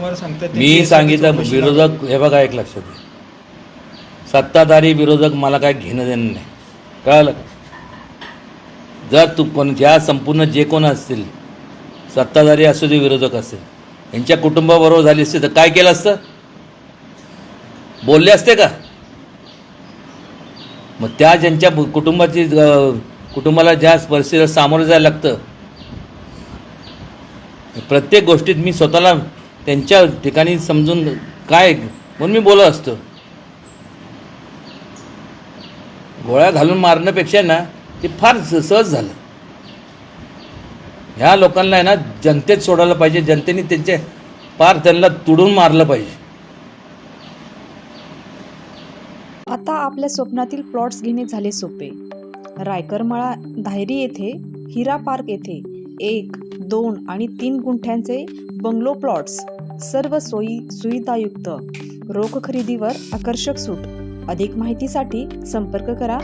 वारंवार सांगतात मी सांगितलं विरोधक हे बघा एक लक्षात घ्या. सत्ताधारी विरोधक मला काय घेणं देणं नाही. कळालं का? जर तू कोण ज्या संपूर्ण जे कोण असतील सत्ताधारी असू दे विरोधक असेल यांच्या कुटुंबाबरोबर झाली असते तर काय केलं असतं? बोलले असते का? मग त्या ज्यांच्या कुटुंबाची कुटुंबाला ज्या परिस्थितीला सामोरं जायला लागतं प्रत्येक गोष्टीत मी स्वतःला त्यांच्या ठिकाणी समजून काय म्हणून मी बोलत असतो. गोळ्या घालून मारण्यापेक्षा ना ते फार सहज झालं. ह्या लोकांना आहे ना जनतेत सोडायला पाहिजे जनतेने त्यांचे फार त्यांना तुडून मारलं पाहिजे. आता आपल्या स्वप्नातील प्लॉट्स घेणे झाले सोपे. रायकरमाळा धायरी येथे हिरा पार्क येथे एक दोन आणि तीन गुंठ्यांचे बंगलो प्लॉट्स सर्व सोयी सुविधायुक्त. रोख खरेदीवर आकर्षक सूट. अधिक माहितीसाठी संपर्क करा.